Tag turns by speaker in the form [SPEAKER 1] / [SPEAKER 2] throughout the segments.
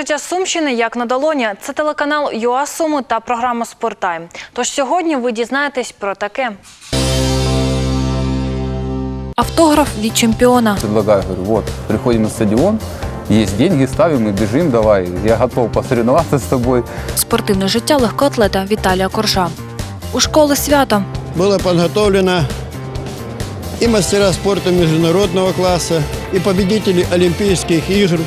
[SPEAKER 1] Життя Сумщини як на долоні. Це телеканал ЮА Суми та програма Спорттайм. Тож сьогодні ви дізнаєтесь про таке. Автограф від чемпіона.
[SPEAKER 2] Предлагаю, говорю, вот, приходим на стадион, есть деньги, ставим и бежим, давай, я готов посоревноваться с тобой.
[SPEAKER 1] Спортивне життя легкоатлета Віталія Коржа. У школи свято.
[SPEAKER 3] Было подготовлено и мастера спорта международного класса, и победители Олимпийских игр,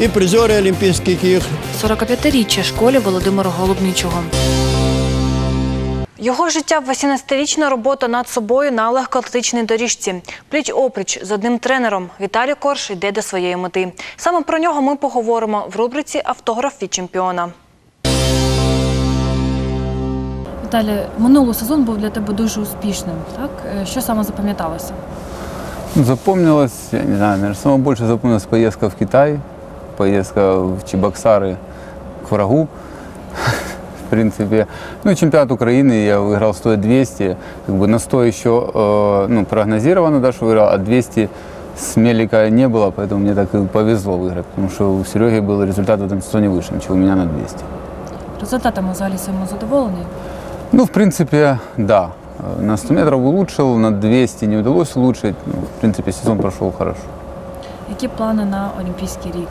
[SPEAKER 3] и призеры Олимпийских игр.
[SPEAKER 1] 45-річчя школі Володимира Голубнічого. Його життя 18-річна робота над собою на легкоатлетичній доріжці. Пліч опліч з одним тренером. Віталій Корж йде до своєї мети. Саме про нього ми поговоримо в рубриці Автограф від чемпіона.
[SPEAKER 4] Віталій, минулий сезон був для тебе дуже успішним. Так Е, що саме запам'яталося?
[SPEAKER 2] Запомнилось, я не знаю, наверное, самое больше запомнилась поездка в Китай, поездка в Чебоксары к врагу. В принципе, ну, чемпионат Украины я выиграл 100 200, как бы на 100 еще э, ну, прогнозировано, да, что выиграл, а 200 с Мелика не было, поэтому мне так и повезло выиграть, потому что у Сереги был результат в этом сезоне выше, чем у меня на 200.
[SPEAKER 4] Результатами взагалі своєму задоволений.
[SPEAKER 2] Ну, в принципе, да. Э, На 100 метров улучшил, на 200 не удалось улучшить. Ну, в принципе, сезон прошел хорошо.
[SPEAKER 4] Які плани на Олімпійський рік?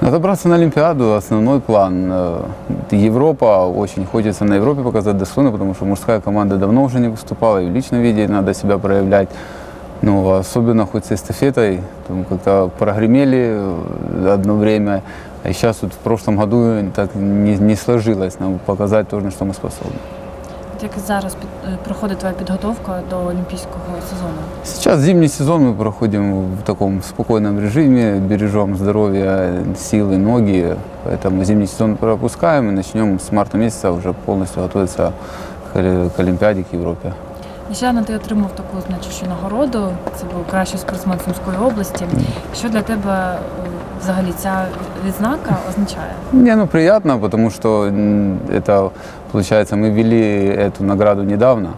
[SPEAKER 2] Отобраться на Олимпиаду – основной план. Э, Европа, очень хочется на Европе показать достойно, потому что мужская команда давно уже не выступала, и в личном виде надо себя проявлять. Ну, особенно хоть с эстафетой, там как-то прогремели э, одно время, а сейчас вот в прошлом году так не, не сложилось нам показать тоже, на что мы способны.
[SPEAKER 4] От Як зараз під, е, проходить твоя підготовка до Олімпійського сезону?
[SPEAKER 2] Сейчас зимний сезон мы проходим в таком спокойном режиме, бережем здоровье, силы, ноги, поэтому зимний сезон пропускаем и начнем с марта месяца уже полностью готовиться к, Оли- к Олимпиаде, к Европе.
[SPEAKER 4] Нещодавно ти отримав таку значущу нагороду. Це був кращий спортсмен Сумської області. Що для тебе е, взагалі ця відзнака означає?
[SPEAKER 2] Не, ну приятно, потому что м, это, получается, мы ввели эту награду недавно.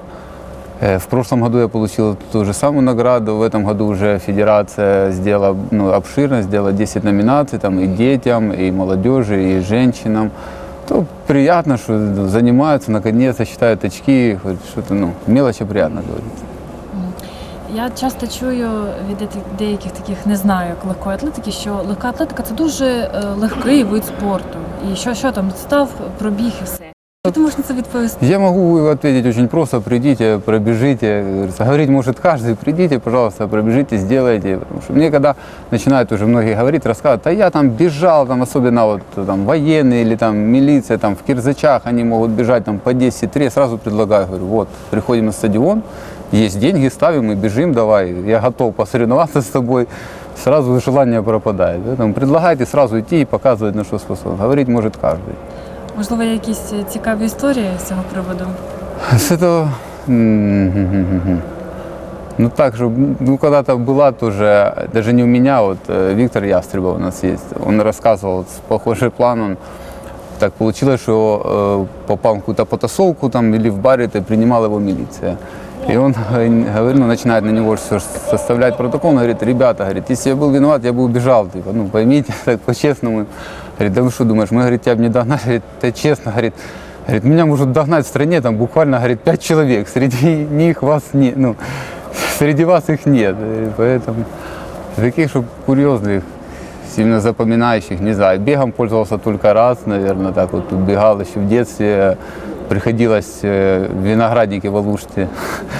[SPEAKER 2] Э, В прошлом году я получил ту же самую награду, в этом году уже федерация сделала ну, обширно, сделала 10 номинаций, там и детям, и молодежи, и женщинам. То приятно, что занимаются, наконец-то считают очки, хоть что-то, ну, мелочи приятно говорить.
[SPEAKER 4] Я часто чую від ети- деяких таких не знаю, як легкої атлетики, що легка атлетика це дуже е, легкий вид спорту. І що, що там став, пробіг і все. Що ти можеш на це відповісти?
[SPEAKER 2] Я могу ответить очень просто. Придите, пробежите. Как говорится, Говорить может каждый. Придите, пожалуйста, пробежите, сделайте. Потому что мне когда начинают уже многие говорить, рассказывать, а я там бежал, там особенно вот там военные или там милиция, там в Кирзачах они могут бежать там по 10-3, я сразу предлагаю, говорю, вот, приходим на стадион, есть деньги, ставим и бежим, давай, я готов посоревноваться с тобой. Сразу желание пропадает. Поэтому предлагайте сразу идти и показывать, на что способен. Говорить может каждый.
[SPEAKER 4] Можливо, є якісь е, цікаві історії з цього приводу?
[SPEAKER 2] С этого... м, Ну так же, ну когда-то была тоже, даже не у меня, вот э, Виктор Ястребов у нас есть, он рассказывал вот, похожий план, он так получилось, что э, попал в какую-то потасовку там или в баре, то принимала его милиция. И он э, говорит, ну, начинает на него всё составлять протокол, он говорит, ребята, говорит, если я был виноват, я бы убежал, типа, ну поймите, так по-честному. Говорит, да вы что думаешь, мы, говорит, тебя бы не догнали, говорит, да честно, говорит, Говорит, меня может догнать в стране там буквально, говорит, пять человек. Среди них вас нет, ну, среди вас их нет. И поэтому таких, что курьезных, сильно запоминающих, не знаю. Бегом пользовался только раз, наверное, так вот бегал еще в детстве. Приходилось виноградники в винограднике.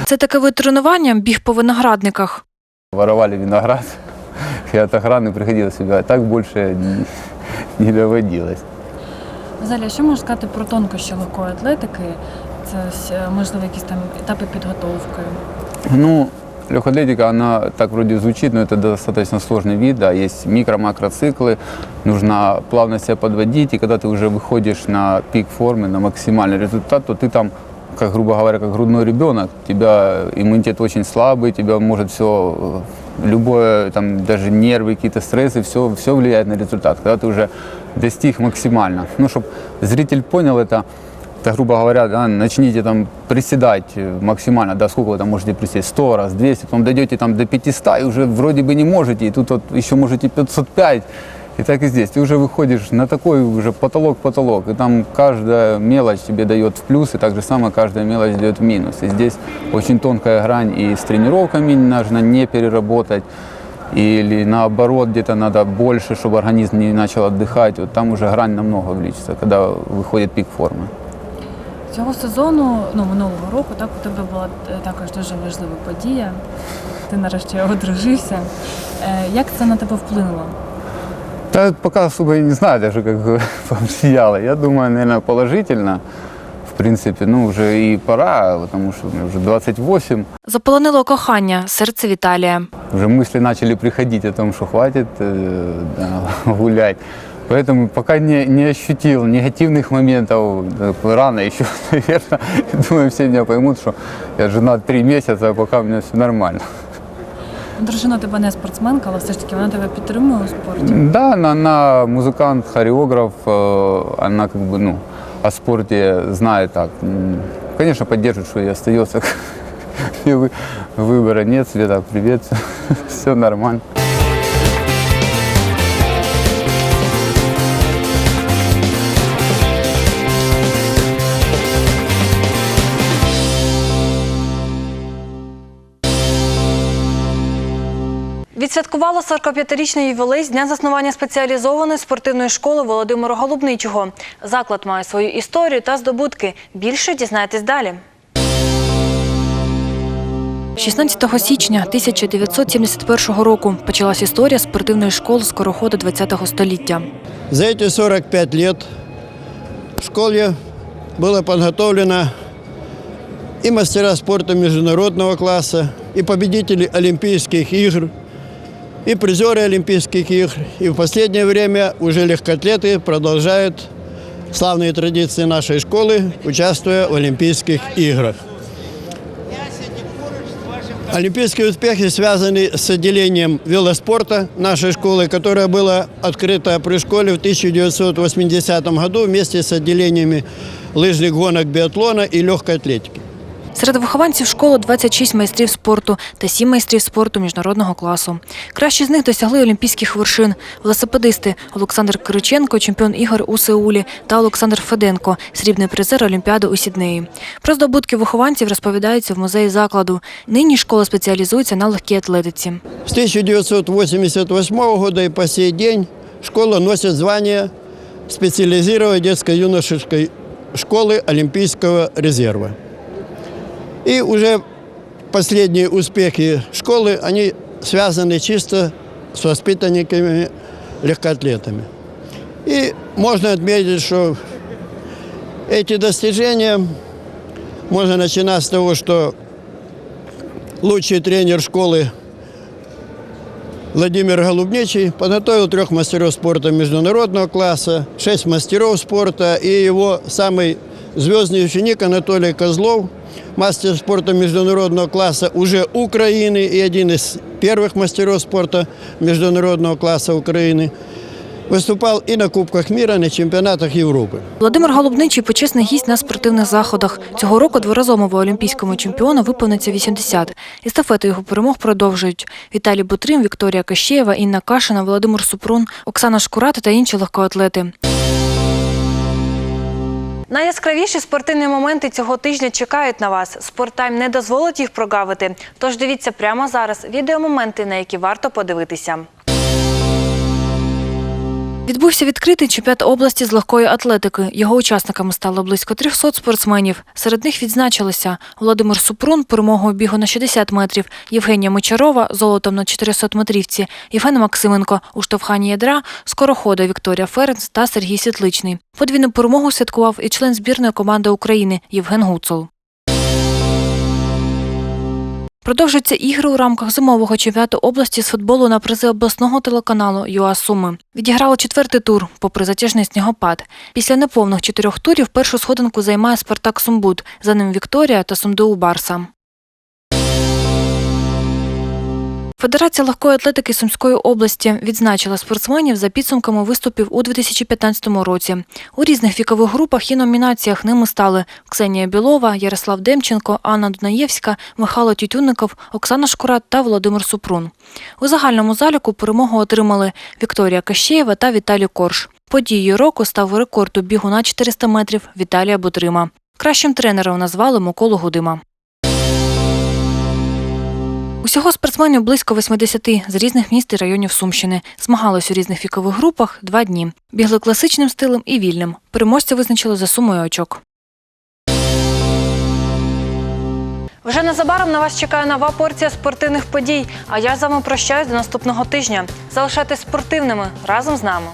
[SPEAKER 1] Це таке вид тренування біг по виноградниках.
[SPEAKER 2] Воровали виноград. і от охрани приходилось убегать. Так більше не, доводилось.
[SPEAKER 4] Взагалі, а що можеш сказати про тонкощі легкої атлетики? Це можливо якісь там етапи підготовки.
[SPEAKER 2] Ну, легкоатлетика, она так вроде звучит, но это достаточно сложный вид, да, есть микро-макроциклы, нужно плавно себя подводить, и когда ты уже выходишь на пик формы, на максимальный результат, то ты там, как грубо говоря, как грудной ребенок, у тебя иммунитет очень слабый, тебя может все, любое, там, даже нервы, какие-то стрессы, все, все влияет на результат, когда ты уже достиг максимально. Ну, чтобы зритель понял это, это, грубо говоря, да, начните там приседать э, максимально, да, сколько вы там можете присесть, 100 раз, 200, потом дойдете там до 500 и уже вроде бы не можете, и тут вот еще можете 505, И так и здесь. Ты уже выходишь на такой уже потолок-потолок, и там каждая мелочь тебе дает в плюс, и так же самое каждая мелочь дает в минус. И здесь очень тонкая грань, и с тренировками нужно не переработать, или наоборот, где-то надо больше, чтобы организм не начал отдыхать. Вот там уже грань намного увеличится, когда выходит пик формы.
[SPEAKER 4] Цього сезону, ну минулого року, так у тебе була е, також дуже важлива подія. Ти нарешті одружився. Е, Як це на тебе вплинуло?
[SPEAKER 2] Да, пока особо и не знаю даже, как повлияло. Я думаю, наверное, положительно. В принципе, ну, уже и пора, потому что мне уже 28.
[SPEAKER 1] Заполонило кохання, серце Віталія.
[SPEAKER 2] Уже мысли начали приходить о том, что хватит э, да, гулять. Поэтому пока не, не ощутил негативных моментов, э, рано еще, наверное. Думаю, все меня поймут, что я женат три месяца, а пока у меня все нормально.
[SPEAKER 4] Дружина тебе не спортсменка, але все ж таки вона тебе підтримує у спорті.
[SPEAKER 2] Да, она, она музыкант, хореограф, э, она как бы, ну, о спорте знает так. М, Конечно, поддерживает, что и остается. И вы- Выбора нет, Света, привет, все нормально.
[SPEAKER 1] Відсвяткувала 45-річний ювілей з дня заснування спеціалізованої спортивної школи Володимира Голубничого. Заклад має свою історію та здобутки. Більше дізнайтесь далі. 16 січня 1971 року почалась історія спортивної школи скороходу ХХ століття.
[SPEAKER 3] За эти 45 лет в школе было подготовлено и мастера спорта международного класса, и победители Олимпийских игр, и призеры Олимпийских игр. И в последнее время уже легкоатлеты продолжают славные традиции нашей школы, участвуя в Олимпийских играх. Олимпийские успехи связаны с отделением велоспорта нашей школы, которое было открыто при школе в 1980 году вместе с отделениями лыжных гонок биатлона и легкой атлетики.
[SPEAKER 1] Серед вихованців школи 26 майстрів спорту та 7 майстрів спорту міжнародного класу. Кращі з них досягли олімпійських вершин. Велосипедисти Олександр Кириченко, чемпіон ігор у Сеулі, та Олександр Феденко, срібний призер Олімпіади у Сіднеї. Про здобутки вихованців розповідається в музеї закладу. Нині школа спеціалізується на легкій атлетиці.
[SPEAKER 3] С 1988 года и по сей день школа носит звание специализированной детско-юношеской школы Олимпийского резерва. И уже последние успехи школы, они связаны чисто с воспитанниками, легкоатлетами. И можно отметить, что эти достижения можно начинать с того, что лучший тренер школы Владимир Голубничий подготовил трех мастеров спорта международного класса, шесть мастеров спорта и его самый звездный ученик Анатолий Козлов, мастер спорта международного класса уже Украины и один из первых мастеров спорта международного класса Украины. Выступал и на Кубках мира, на чемпионатах Европы.
[SPEAKER 1] Володимир Голубничий почесний гість на спортивних заходах. Цього року дворазовому олімпійському чемпіону виповниться 80. Естафету його перемог продовжують Віталій Бутрим, Вікторія Кащеєва, Інна Кашина, Володимир Супрун, Оксана Шкурата та інші легкоатлети. Найяскравіші спортивні моменти цього тижня чекають на вас. Спорттайм не дозволить їх прогавити. Тож дивіться прямо зараз відеомоменти, на які варто подивитися. Відбувся відкритий чемпіонат області з легкої атлетики. Його учасниками стало близько 300 спортсменів. Серед них відзначилися Володимир Супрун перемогою бігу на 60 метрів, Євгенія Мочарова золотом на 400 метрівці, Євген Максименко у штовханні ядра, скорохода Вікторія Ференц та Сергій Світличний. Подвійну перемогу святкував і член збірної команди України Євген Гуцул. Продовжуються ігри у рамках зимового чемпіонату області з футболу на призи обласного телеканалу ЮА Суми. Відіграли четвертий тур, попри затяжний снігопад. Після неповних чотирьох турів першу сходинку займає Спартак Сумбут. за ним Вікторія та Сумдеу Барса. Федерація легкої атлетики Сумської області відзначила спортсменів за підсумками виступів у 2015 році. У різних вікових групах і номінаціях ними стали Ксенія Білова, Ярослав Демченко, Анна Дунаєвська, Михайло Тютюнников, Оксана Шкурат та Володимир Супрун. У загальному заліку перемогу отримали Вікторія Кащеєва та Віталій Корж. Подією року став рекорд у бігу на 400 метрів Віталія Бутрима. Кращим тренером назвали Миколу Гудима. Усього спортсменів близько 80 з різних міст і районів Сумщини. Змагались у різних вікових групах два дні. Бігли класичним стилем і вільним. Переможця визначили за сумою очок. Вже незабаром на вас чекає нова порція спортивних подій. А я з вами прощаюсь до наступного тижня. Залишайтесь спортивними разом з нами.